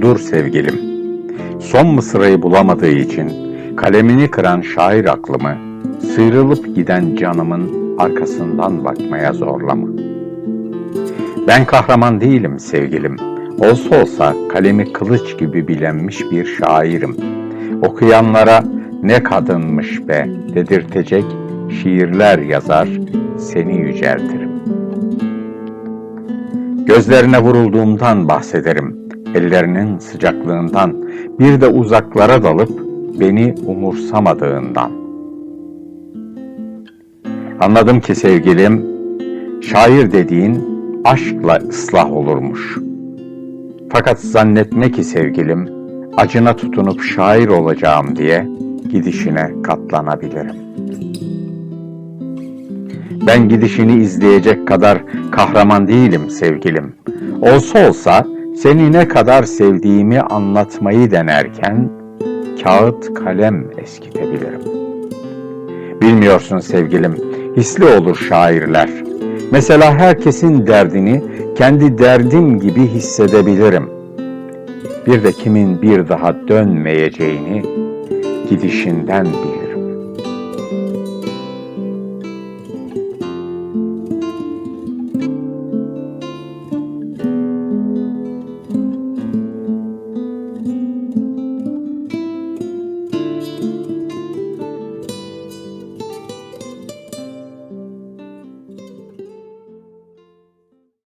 dur sevgilim. Son mısrayı bulamadığı için kalemini kıran şair aklımı, sıyrılıp giden canımın arkasından bakmaya zorlama. Ben kahraman değilim sevgilim. Olsa olsa kalemi kılıç gibi bilenmiş bir şairim. Okuyanlara ne kadınmış be dedirtecek şiirler yazar, seni yüceltirim. Gözlerine vurulduğumdan bahsederim, ellerinin sıcaklığından, bir de uzaklara dalıp beni umursamadığından. Anladım ki sevgilim, şair dediğin aşkla ıslah olurmuş. Fakat zannetme ki sevgilim, acına tutunup şair olacağım diye gidişine katlanabilirim. Ben gidişini izleyecek kadar kahraman değilim sevgilim. Olsa olsa seni ne kadar sevdiğimi anlatmayı denerken kağıt kalem eskitebilirim. Bilmiyorsun sevgilim, hisli olur şairler. Mesela herkesin derdini kendi derdim gibi hissedebilirim. Bir de kimin bir daha dönmeyeceğini gidişinden bilirim.